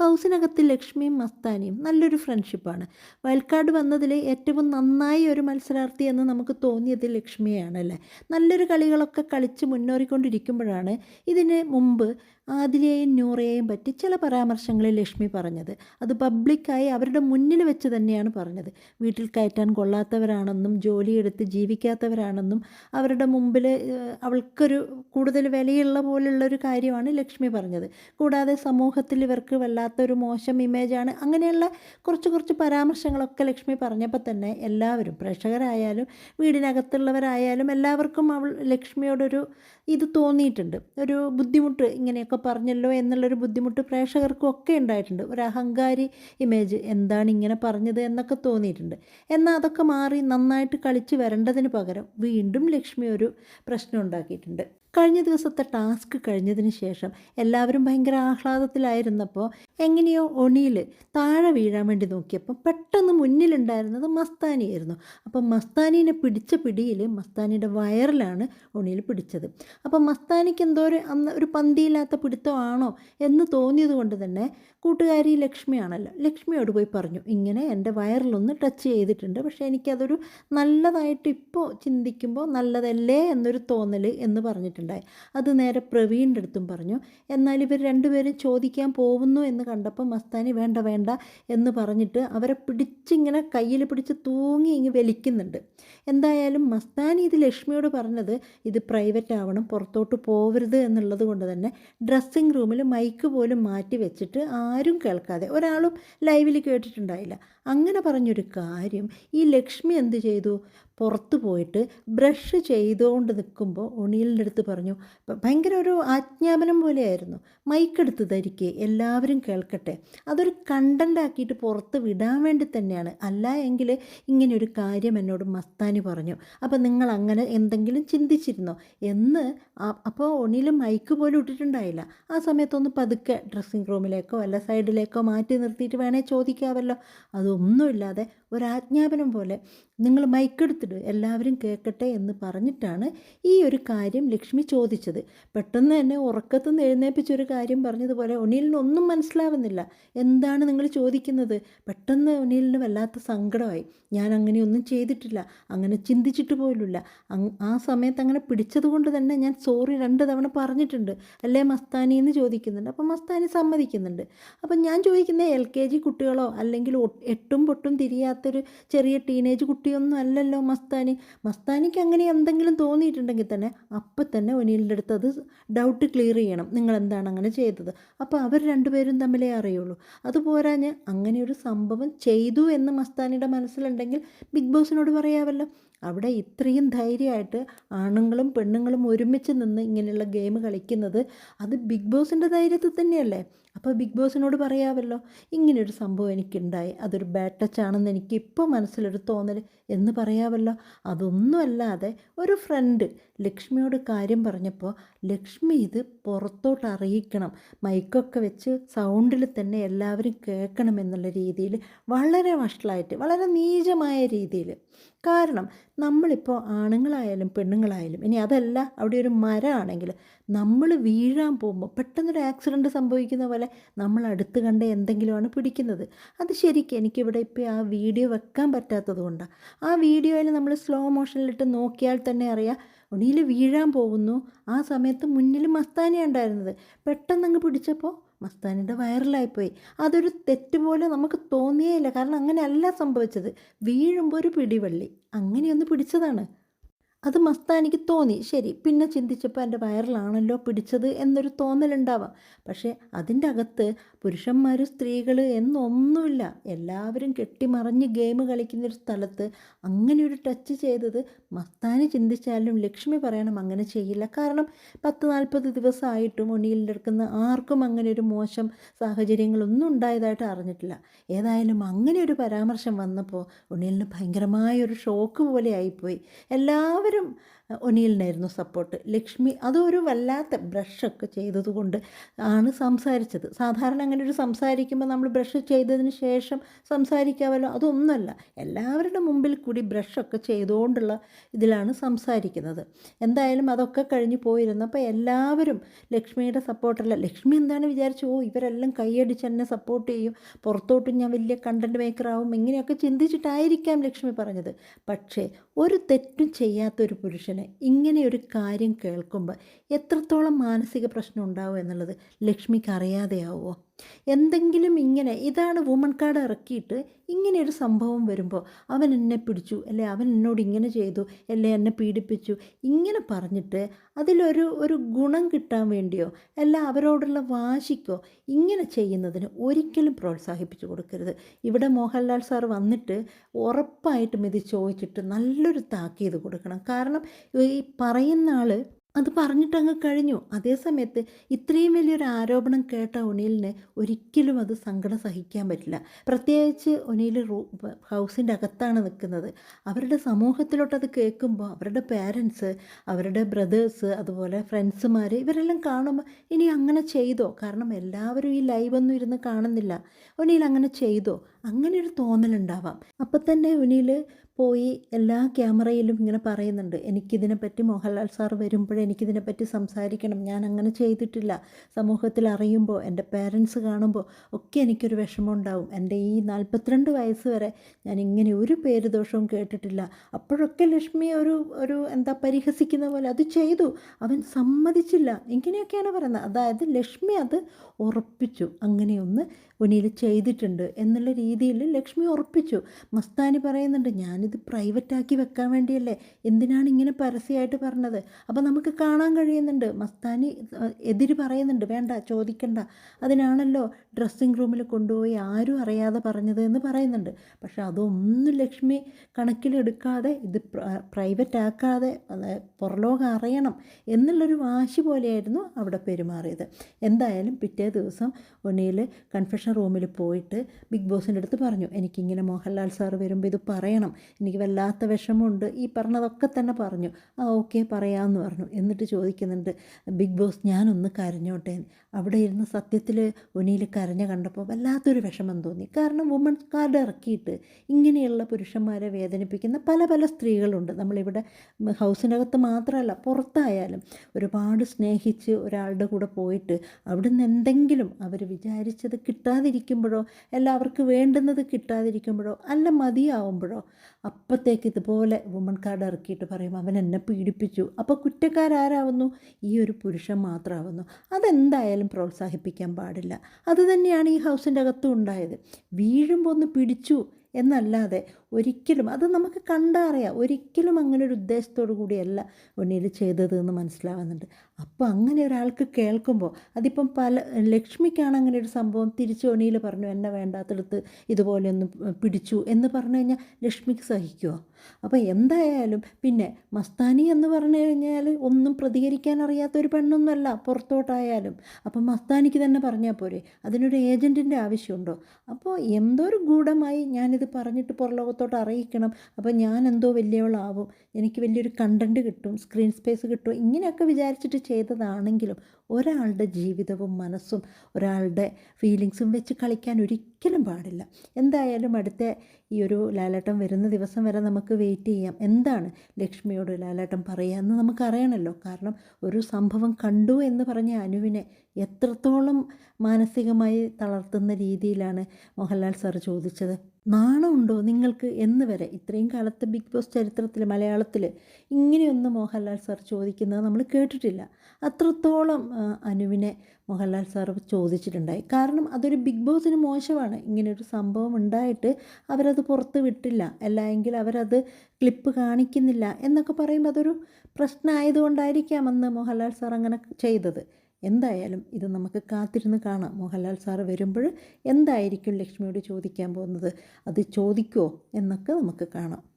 ഹൗസിനകത്ത് ലക്ഷ്മിയും മസ്താനിയും നല്ലൊരു ഫ്രണ്ട്ഷിപ്പാണ്. വയൽക്കാട് വന്നതിൽ ഏറ്റവും നന്നായി ഒരു മത്സരാർത്ഥി എന്ന് നമുക്ക് തോന്നിയത് ലക്ഷ്മിയാണല്ലേ നല്ലൊരു കളികളൊക്കെ കളിച്ച് മുന്നേറിക്കൊണ്ടിരിക്കുമ്പോഴാണ് ഇതിന് മുമ്പ് ആദിലയെയും നൂറയെയും പറ്റി ചില പരാമർശങ്ങൾ ലക്ഷ്മി പറഞ്ഞത്. അത് പബ്ലിക്കായി അവരുടെ മുന്നിൽ വെച്ച് തന്നെയാണ് പറഞ്ഞത്. വീട്ടിൽ കയറ്റാൻ കൊള്ളാത്തവരാണെന്നും ജോലിയെടുത്ത് ജീവിക്കാത്തവരാണെന്നും അവരുടെ മുമ്പിൽ അവൾക്കൊരു കൂടുതൽ വിലയുള്ള പോലുള്ളൊരു കാര്യമാണ് ലക്ഷ്മി പറഞ്ഞത്. കൂടാതെ സമൂഹത്തിൽ ഇവർക്ക് വല്ലാത്തൊരു മോശം ഇമേജാണ് അങ്ങനെയുള്ള കുറച്ച് കുറച്ച് പരാമർശങ്ങളൊക്കെ ലക്ഷ്മി പറഞ്ഞപ്പോൾ തന്നെ എല്ലാവരും പ്രേക്ഷകരായാലും വീടിനകത്തുള്ളവരായാലും എല്ലാവർക്കും അവൾ ലക്ഷ്മിയോടൊരു ഇത് തോന്നിയിട്ടുണ്ട്. ഒരു ബുദ്ധിമുട്ട് ഇങ്ങനെയൊക്കെ പറഞ്ഞല്ലോ എന്നുള്ളൊരു ബുദ്ധിമുട്ട് പ്രേക്ഷകർക്കും ഒക്കെ ഉണ്ടായിട്ടുണ്ട്. ഒരു അഹങ്കാരി ഇമേജ് എന്താണ് ഇങ്ങനെ പറഞ്ഞത് എന്നൊക്കെ തോന്നിയിട്ടുണ്ട്. എന്നാൽ അതൊക്കെ മാറി നന്നായിട്ട് കളിച്ച് വരേണ്ടതിന് പകരം വീണ്ടും ലക്ഷ്മി ഒരു പ്രശ്നം ഉണ്ടാക്കിയിട്ടുണ്ട്. കഴിഞ്ഞ ദിവസത്തെ ടാസ്ക് കഴിഞ്ഞതിന് ശേഷം എല്ലാവരും ഭയങ്കര ആഹ്ലാദത്തിലായിരുന്നപ്പോൾ എങ്ങനെയോ ഒണിയിൽ താഴെ വീഴാൻ വേണ്ടി നോക്കിയപ്പോൾ പെട്ടെന്ന് മുന്നിലുണ്ടായിരുന്നത് മസ്താനിയായിരുന്നു. അപ്പം മസ്താനീനെ പിടിച്ച പിടിയിൽ മസ്താനിയുടെ വയറിലാണ് ഒണിയിൽ പിടിച്ചത്. അപ്പം മസ്താനിക്ക് എന്തോ ഒരു അന്ന് ഒരു പന്തിയില്ലാത്ത പിടുത്തമാണോ എന്ന് തോന്നിയത് കൊണ്ട് തന്നെ കൂട്ടുകാരി ലക്ഷ്മിയാണല്ലോ ലക്ഷ്മിയോട് പോയി പറഞ്ഞു ഇങ്ങനെ എന്റെ വയറിലൊന്ന് ടച്ച് ചെയ്തിട്ടുണ്ട് പക്ഷേ എനിക്കതൊരു നല്ലതായിട്ട് ഇപ്പോൾ ചിന്തിക്കുമ്പോൾ നല്ലതല്ലേ എന്നൊരു തോന്നൽ എന്ന് പറഞ്ഞിട്ടുണ്ടായി. അത് നേരെ പ്രവീണിന്റെ അടുത്തും പറഞ്ഞു. എന്നാൽ ഇവർ രണ്ടുപേരും ചോദിക്കാൻ പോകുന്നു എന്ന് കണ്ടപ്പോൾ മസ്താനി വേണ്ട വേണ്ട എന്ന് പറഞ്ഞിട്ട് അവരെ പിടിച്ചിങ്ങനെ കയ്യിൽ പിടിച്ച് തൂങ്ങി ഇങ്ങ് വലിക്കുന്നുണ്ട്. എന്തായാലും മസ്താനി ഇത് ലക്ഷ്മിയോട് പറഞ്ഞത് ഇത് പ്രൈവറ്റ് ആവണം പുറത്തോട്ട് പോവരുത് എന്നുള്ളത് കൊണ്ട് തന്നെ ഡ്രസ്സിങ് റൂമിൽ മൈക്ക് പോലും മാറ്റി വെച്ചിട്ട് ആരും കേൾക്കാതെ ഒരാളും ലൈവിൽ കേട്ടിട്ടുണ്ടായില്ല. അങ്ങനെ പറഞ്ഞൊരു കാര്യം ഈ ലക്ഷ്മി എന്ത് ചെയ്തു? പുറത്ത് പോയിട്ട് ബ്രഷ് ചെയ്തുകൊണ്ട് നിൽക്കുമ്പോൾ ഒണിയലിന്റെ അടുത്ത് പറഞ്ഞു ഭയങ്കര ഒരു ആജ്ഞാപനം പോലെയായിരുന്നു. മൈക്കെടുത്ത് ധരിക്കേ എല്ലാവരും കേൾക്കട്ടെ. അതൊരു കണ്ടന്റ് ആക്കിയിട്ട് പുറത്ത് വിടാൻ വേണ്ടി തന്നെയാണ്. അല്ല എങ്കിൽ ഇങ്ങനെയൊരു കാര്യം എന്നോട് മസ്താനി പറഞ്ഞു. അപ്പോൾ നിങ്ങൾ അങ്ങനെ എന്തെങ്കിലും ചിന്തിച്ചിരുന്നോ? എന്ന് അപ്പോൾ ഒണിയിൽ മൈക്ക് പോലും ഇട്ടിട്ടുണ്ടായില്ല. ആ സമയത്തൊന്ന് പതുക്കെ ഡ്രസ്സിംഗ് റൂമിലേക്കോ അല്ല സൈഡിലേക്കോ മാറ്റി നിർത്തിയിട്ട് വേണേൽ ചോദിക്കാമല്ലോ അതൊന്നുമില്ലാതെ ഒരാജ്ഞാപനം പോലെ നിങ്ങൾ മൈക്കെടുത്തിട്ട് എല്ലാവരും കേൾക്കട്ടെ എന്ന് പറഞ്ഞിട്ടാണ് ഈ ഒരു കാര്യം ലക്ഷ്മി ചോദിച്ചത്. പെട്ടെന്ന് തന്നെ ഉറക്കത്തു നിന്ന് എഴുന്നേപ്പിച്ചൊരു കാര്യം പറഞ്ഞതുപോലെ ഒന്നും മനസ്സിലാവുന്നില്ല. എന്താണ് നിങ്ങൾ ചോദിക്കുന്നത്? പെട്ടെന്ന് ഒനിലിന് വല്ലാത്ത സങ്കടമായി. ഞാൻ അങ്ങനെയൊന്നും ചെയ്തിട്ടില്ല. അങ്ങനെ ചിന്തിച്ചിട്ട് പോലുമില്ല. ആ സമയത്ത് അങ്ങനെ പിടിച്ചതുകൊണ്ട് തന്നെ ഞാൻ സോറി രണ്ട് തവണ പറഞ്ഞിട്ടുണ്ട്. അല്ലേ മസ്താനി എന്ന് ചോദിക്കുന്നുണ്ട്. അപ്പം മസ്താനി സമ്മതിക്കുന്നുണ്ട്. അപ്പം ഞാൻ ചോദിക്കുന്നത് എൽ കെ ജി കുട്ടികളോ അല്ലെങ്കിൽ എട്ടും പൊട്ടും തിരിയാത്തൊരു ചെറിയ ടീനേജ് കുട്ടിയൊന്നും അല്ലല്ലോ മസ്താനി. മസ്താനിക്ക് അങ്ങനെ എന്തെങ്കിലും തോന്നിയിട്ടുണ്ടെങ്കിൽ തന്നെ അപ്പം തന്നെ ഒനിയിലിന്റെ അടുത്ത് അത് ഡൗട്ട് ക്ലിയർ ചെയ്യണം. നിങ്ങൾ എന്താണ് അങ്ങനെ ചെയ്തത്? അപ്പോൾ അവർ രണ്ടുപേരും തമ്മിലേ അറിയുള്ളൂ. അതുപോരാഞ്ഞ് അങ്ങനെ ഒരു സംഭവം ചെയ്തു എന്ന് മസ്താനിയുടെ മനസ്സിലുണ്ടെങ്കിൽ ബിഗ് ബോസിനോട് പറയാമല്ലോ അവിടെ ഇത്രയും ധൈര്യമായിട്ട് ആണുങ്ങളും പെണ്ണുങ്ങളും ഒരുമിച്ച് നിന്ന് ഇങ്ങനെയുള്ള ഗെയിം കളിക്കുന്നത് അത് ബിഗ് ബോസിന്റെ ധൈര്യത്തിൽ തന്നെയല്ലേ? അപ്പോൾ ബിഗ് ബോസിനോട് പറയാമല്ലോ ഇങ്ങനെയൊരു സംഭവം എനിക്കുണ്ടായി അതൊരു ബാഡ് ടച്ച് ആണെന്ന് എനിക്ക് ഇപ്പോൾ മനസ്സിലൊരു തോന്നൽ എന്ന് പറയാമല്ലോ അതൊന്നുമല്ലാതെ ഒരു ഫ്രണ്ട് ലക്ഷ്മിയോട് കാര്യം പറഞ്ഞപ്പോൾ ലക്ഷ്മി ഇത് പുറത്തോട്ട് അറിയിക്കണം മൈക്കൊക്കെ വെച്ച് സൗണ്ടിൽ തന്നെ എല്ലാവരും കേൾക്കണം എന്നുള്ള രീതിയിൽ വളരെ വഷളായിട്ട് വളരെ നീചമായ രീതിയിൽ. കാരണം നമ്മളിപ്പോൾ ആണുങ്ങളായാലും പെണ്ണുങ്ങളായാലും ഇനി അതല്ല അവിടെ ഒരു മരമാണെങ്കിൽ നമ്മൾ വീഴാൻ പോകുമ്പോൾ പെട്ടെന്നൊരു ആക്സിഡന്റ് സംഭവിക്കുന്ന പോലെ നമ്മൾ അടുത്ത് കണ്ട എന്തെങ്കിലുമാണ് പിടിക്കുന്നത്. അത് ശരിക്കും എനിക്കിവിടെ ഇപ്പോൾ ആ വീഡിയോ വെക്കാൻ പറ്റാത്തത് കൊണ്ടാണ് ആ വീഡിയോയിൽ നമ്മൾ സ്ലോ മോഷനിലിട്ട് നോക്കിയാൽ തന്നെ അറിയാം ഒണിയിൽ വീഴാൻ പോകുന്നു. ആ സമയത്ത് മുന്നിൽ മസ്താനിയുണ്ടായിരുന്നത് പെട്ടെന്ന് അങ്ങ് പിടിച്ചപ്പോൾ മസ്താനിയുടെ വൈറലായിപ്പോയി. അതൊരു തെറ്റ് പോലെ നമുക്ക് തോന്നിയേയില്ല കാരണം അങ്ങനെയല്ല സംഭവിച്ചത്. വീഴുമ്പോൾ ഒരു പിടിവള്ളി. അങ്ങനെയൊന്ന് പിടിച്ചതാണ്. അത് മസ്താനിക്ക് തോന്നി. ശരി പിന്നെ ചിന്തിച്ചപ്പോൾ എന്റെ വയറിലാണല്ലോ പിടിച്ചത് എന്നൊരു തോന്നലുണ്ടാവാം. പക്ഷേ അതിന്റെ അകത്ത് പുരുഷന്മാർ സ്ത്രീകൾ എന്നൊന്നുമില്ല. എല്ലാവരും കെട്ടിമറിഞ്ഞ് ഗെയിം കളിക്കുന്നൊരു സ്ഥലത്ത് അങ്ങനെ ഒരു ടച്ച് ചെയ്തത് മസ്താനി ചിന്തിച്ചാലും ലക്ഷ്മി പറയണം അങ്ങനെ ചെയ്യില്ല. കാരണം പത്ത് നാൽപ്പത് ദിവസമായിട്ടും ഒണിയിലിന്റെ അടുക്കുന്ന ആർക്കും അങ്ങനെ ഒരു മോശം സാഹചര്യങ്ങളൊന്നും ഉണ്ടായതായിട്ട് അറിഞ്ഞിട്ടില്ല. ഏതായാലും അങ്ങനെ ഒരു പരാമർശം വന്നപ്പോൾ ഉണ്ണിലിന് ഭയങ്കരമായ ഒരു ഷോക്ക് പോലെ ആയിപ്പോയി എല്ലാവരും Tanrım ഒനിയലിനായിരുന്നു സപ്പോർട്ട് ലക്ഷ്മി അതൊരു വല്ലാത്ത ബ്രഷൊക്കെ ചെയ്തതുകൊണ്ട് ആണ് സംസാരിച്ചത്. സാധാരണ അങ്ങനെ ഒരു സംസാരിക്കുമ്പോൾ നമ്മൾ ബ്രഷ് ചെയ്തതിന് ശേഷം സംസാരിക്കാമല്ലോ അതൊന്നുമല്ല. എല്ലാവരുടെ മുമ്പിൽ കൂടി ബ്രഷൊക്കെ ചെയ്തുകൊണ്ടുള്ള ഇതിലാണ് സംസാരിക്കുന്നത്. എന്തായാലും അതൊക്കെ കഴിഞ്ഞ് പോയിരുന്നപ്പോൾ എല്ലാവരും ലക്ഷ്മിയുടെ സപ്പോർട്ടല്ല ലക്ഷ്മി എന്താണ് വിചാരിച്ചു ഓ ഇവരെല്ലാം കൈയടിച്ച് എന്നെ സപ്പോർട്ട് ചെയ്യും. പുറത്തോട്ട് ഞാൻ വലിയ കണ്ടന്റ് മേക്കറാവും ഇങ്ങനെയൊക്കെ ചിന്തിച്ചിട്ടായിരിക്കാം ലക്ഷ്മി പറഞ്ഞത്. പക്ഷേ ഒരു തെറ്റും ചെയ്യാത്തൊരു പുരുഷന് ഇങ്ങനെ ഒരു കാര്യം കേൾക്കുമ്പോൾ എത്രത്തോളം മാനസിക പ്രശ്നം ഉണ്ടാവും എന്നുള്ളത് ലക്ഷ്മിക്ക് അറിയാതെയാവുമോ എന്തെങ്കിലും ഇങ്ങനെ ഇതാണ് വുമൺ കാർഡ് ഇറക്കിയിട്ട് ഇങ്ങനെ ഒരു സംഭവം വരുമ്പോൾ അവൻ എന്നെ പിടിച്ചു അല്ലെ? അവൻ എന്നോട് ഇങ്ങനെ ചെയ്തു അല്ലെ? എന്നെ പീഡിപ്പിച്ചു. ഇങ്ങനെ പറഞ്ഞിട്ട് അതിലൊരു ഒരു ഗുണം കിട്ടാൻ വേണ്ടിയോ അല്ല അവരോടുള്ള വാശിക്കോ ഇങ്ങനെ ചെയ്യുന്നതിന് ഒരിക്കലും പ്രോത്സാഹിപ്പിച്ചു കൊടുക്കരുത്. ഇവിടെ മോഹൻലാൽ സാർ വന്നിട്ട് ഉറപ്പായിട്ടും ഇത് ചോദിച്ചിട്ട് നല്ലൊരു താക്കീത് കൊടുക്കണം. കാരണം ഈ പറയുന്ന ആൾ അത് പറഞ്ഞിട്ടങ്ങ് കഴിഞ്ഞു. അതേ സമയത്ത് ഇത്രയും വലിയൊരു ആരോപണം കേട്ട ഒനിലിന് ഒരിക്കലും അത് സങ്കടം സഹിക്കാൻ പറ്റില്ല. പ്രത്യേകിച്ച് ഒനിൽ റൂ ഹൗസിന്റെ അകത്താണ് നിൽക്കുന്നത്. അവരുടെ സമൂഹത്തിലോട്ട് അത് കേൾക്കുമ്പോൾ അവരുടെ പേരൻസ് അവരുടെ ബ്രദേഴ്സ് അതുപോലെ ഫ്രണ്ട്സുമാർ ഇവരെല്ലാം കാണുമ്പോൾ ഇനി അങ്ങനെ ചെയ്തോ? കാരണം എല്ലാവരും ഈ ലൈവൊന്നും ഇരുന്ന് കാണുന്നില്ല. ഒനീൽ അങ്ങനെ ചെയ്തോ? അങ്ങനെ ഒരു തോന്നലുണ്ടാവാം. അപ്പം തന്നെ ഒനിൽ പോയി എല്ലാ ക്യാമറയിലും ഇങ്ങനെ പറയുന്നുണ്ട് എനിക്കിതിനെപ്പറ്റി മോഹൻലാൽ സാർ വരുമ്പോഴേ എനിക്കിതിനെപ്പറ്റി സംസാരിക്കണം. ഞാൻ അങ്ങനെ ചെയ്തിട്ടില്ല. സമൂഹത്തിൽ അറിയുമ്പോൾ എന്റെ പേരൻസ് കാണുമ്പോൾ ഒക്കെ എനിക്കൊരു വിഷമം ഉണ്ടാവും എന്റെ ഈ നാൽപ്പത്തിരണ്ട് വയസ്സ് വരെ ഞാൻ ഇങ്ങനെ ഒരു പേര് ദോഷവും കേട്ടിട്ടില്ല. അപ്പോഴൊക്കെ ലക്ഷ്മി ഒരു ഒരു എന്താ പരിഹസിക്കുന്ന പോലെ അത് ചെയ്തു. അവൻ സമ്മതിച്ചില്ല. ഇങ്ങനെയൊക്കെയാണ് പറയുന്നത്. അതായത് ലക്ഷ്മി അത് ഉറപ്പിച്ചു. അങ്ങനെയൊന്ന് ഒനിയിൽ ചെയ്തിട്ടുണ്ട് എന്നുള്ള രീതിയിൽ ലക്ഷ്മി ഉറപ്പിച്ചു. മസ്താനി പറയുന്നുണ്ട് ഞാനിത് പ്രൈവറ്റാക്കി വെക്കാൻ വേണ്ടിയല്ലേ? എന്തിനാണ് ഇങ്ങനെ പരസ്യമായിട്ട് പറഞ്ഞത്? അപ്പോൾ നമുക്ക് കാണാൻ കഴിയുന്നുണ്ട്. മസ്താനി എതിര് പറയുന്നുണ്ട്. വേണ്ട ചോദിക്കണ്ട. അതിനാണല്ലോ ഡ്രസ്സിംഗ് റൂമിൽ കൊണ്ടുപോയി ആരും അറിയാതെ പറഞ്ഞത് എന്ന് പറയുന്നുണ്ട്. പക്ഷെ അതൊന്നും ലക്ഷ്മി കണക്കിലെടുക്കാതെ ഇത് പ്രൈവറ്റ് ആക്കാതെ പുറലോകം അറിയണം എന്നുള്ളൊരു വാശി പോലെയായിരുന്നു അവിടെ പെരുമാറിയത്. എന്തായാലും പിറ്റേ ദിവസം ഒന്നിയിൽ കൺഫെഷൻ റൂമിൽ പോയിട്ട് ബിഗ് ബോസിന്റെ അടുത്ത് പറഞ്ഞു എനിക്കിങ്ങനെ മോഹൻലാൽ സാർ വരുമ്പോൾ ഇത് പറയണം. എനിക്ക് വല്ലാത്ത വിഷമമുണ്ട്. ഈ പറഞ്ഞതൊക്കെ തന്നെ പറഞ്ഞു. ആ ഓക്കെ പറയാമെന്ന് പറഞ്ഞു. എന്നിട്ട് ചോദിക്കുന്നുണ്ട് ബിഗ് ബോസ് ഞാനൊന്ന് കരഞ്ഞോട്ടെ അവിടെ ഇരുന്ന് സത്യത്തിൽ ഒനിയിൽ കരഞ്ഞ കണ്ടപ്പോൾ വല്ലാത്തൊരു വിഷമം തോന്നി. കാരണം വുമൻസ് കാർഡ് ഇറക്കിയിട്ട് ഇങ്ങനെയുള്ള പുരുഷന്മാരെ വേദനിപ്പിക്കുന്ന പല പല സ്ത്രീകളുണ്ട്. നമ്മളിവിടെ ഹൗസിനകത്ത് മാത്രമല്ല പുറത്തായാലും ഒരുപാട് സ്നേഹിച്ച് ഒരാളുടെ കൂടെ പോയിട്ട് അവിടുന്ന് എന്തെങ്കിലും അവർ വിചാരിച്ചത് കിട്ടാതിരിക്കുമ്പോഴോ അല്ല അവർക്ക് വേണ്ടുന്നത് കിട്ടാതിരിക്കുമ്പോഴോ അല്ല മതിയാവുമ്പോഴോ അപ്പത്തേക്ക് ഇതുപോലെ വുമൺ കാർഡ് ഇറക്കിയിട്ട് പറയും അവൻ എന്നെ പീഡിപ്പിച്ചു. അപ്പോൾ കുറ്റക്കാരാരാവുന്നു? ഈ ഒരു പുരുഷൻ മാത്രമാവുന്നു. അതെന്തായാലും പ്രോത്സാഹിപ്പിക്കാൻ പാടില്ല. അതുതന്നെയാണ് ഈ ഹൗസിന്റെ അകത്തും ഉണ്ടായത്. വീഴുമ്പോൾ ഒന്ന് പിടിച്ചു എന്നല്ലാതെ ഒരിക്കലും അത് നമുക്ക് കണ്ടറിയാം ഒരിക്കലും അങ്ങനെ ഒരു ഉദ്ദേശത്തോടു കൂടിയല്ല ഉണ്ണിയിൽ ചെയ്തത് എന്ന് മനസ്സിലാവുന്നുണ്ട്. അപ്പോൾ അങ്ങനെ ഒരാൾക്ക് കേൾക്കുമ്പോൾ അതിപ്പം പല ലക്ഷ്മിക്കാണ് അങ്ങനെ ഒരു സംഭവം തിരിച്ച് ഒണിയിൽ പറഞ്ഞു എന്നെ വേണ്ടാത്തടുത്ത് ഇതുപോലെ ഒന്ന് പിടിച്ചു എന്ന് പറഞ്ഞു കഴിഞ്ഞാൽ ലക്ഷ്മിക്ക് സഹിക്കുമോ അപ്പോൾ എന്തായാലും പിന്നെ മസ്താനി എന്ന് പറഞ്ഞു കഴിഞ്ഞാൽ ഒന്നും പ്രതികരിക്കാൻ അറിയാത്ത ഒരു പെണ്ണൊന്നുമല്ല പുറത്തോട്ടായാലും. അപ്പം മസ്താനിക്ക് തന്നെ പറഞ്ഞാൽ പോരെ അതിനൊരു ഏജന്റിന്റെ ആവശ്യമുണ്ടോ? അപ്പോൾ എന്തോ ഒരു ഗൂഢമായി ഞാനിത് പറഞ്ഞിട്ട് പുറലോകത്തോട്ട് അറിയിക്കണം. അപ്പോൾ ഞാൻ എന്തോ വലിയവളാവും എനിക്ക് വലിയൊരു കണ്ടന്റ് കിട്ടും സ്ക്രീൻ സ്പേസ് കിട്ടും ഇങ്ങനെയൊക്കെ വിചാരിച്ചിട്ട് ചെയ്തതാണെങ്കിലും ഒരാളുടെ ജീവിതവും മനസ്സും ഒരാളുടെ ഫീലിങ്സും വെച്ച് കളിക്കാൻ ഒരിക്കലും പാടില്ല. എന്തായാലും അടുത്ത ഈ ഒരു ലാലട്ടം വരുന്ന ദിവസം വരെ നമുക്ക് വെയിറ്റ് ചെയ്യാം. എന്താണ് ലക്ഷ്മിയോട് ലാലേട്ടൻ പറയുക എന്ന് നമുക്കറിയണമല്ലോ കാരണം ഒരു സംഭവം കണ്ടു എന്ന് പറഞ്ഞ അനുവിനെ എത്രത്തോളം മാനസികമായി തളർത്തുന്ന രീതിയിലാണ് മോഹൻലാൽ സാർ ചോദിച്ചത്. നാണമുണ്ടോ നിങ്ങൾക്ക് എന്ന് വരെ? ഇത്രയും കാലത്തെ ബിഗ് ബോസ് ചരിത്രത്തിൽ മലയാളത്തിൽ ഇങ്ങനെയൊന്നും മോഹൻലാൽ സാർ ചോദിക്കുന്നത് നമ്മൾ കേട്ടിട്ടില്ല. അത്രത്തോളം അനുവിനെ മോഹൻലാൽ സാർ ചോദിച്ചിട്ടുണ്ടായി. കാരണം അതൊരു ബിഗ് ബോസിന് മോശമാണ്. ഇങ്ങനൊരു സംഭവം ഉണ്ടായിട്ട് അവരത് പുറത്ത് വിട്ടില്ല. അല്ലെങ്കിൽ അവരത് ക്ലിപ്പ് കാണിക്കുന്നില്ല എന്നൊക്കെ പറയുമ്പോൾ അതൊരു പ്രശ്നമായതുകൊണ്ടായിരിക്കാം അന്ന് മോഹൻലാൽ സാർ അങ്ങനെ ചെയ്തത്. എന്തായാലും ഇത് നമുക്ക് കാത്തിരുന്ന് കാണാം. മോഹൻലാൽ സാറ് വരുമ്പോൾ എന്തായിരിക്കും ലക്ഷ്മിയോട് ചോദിക്കാൻ പോകുന്നത്? അത് ചോദിക്കുമോ എന്നൊക്കെ നമുക്ക് കാണാം.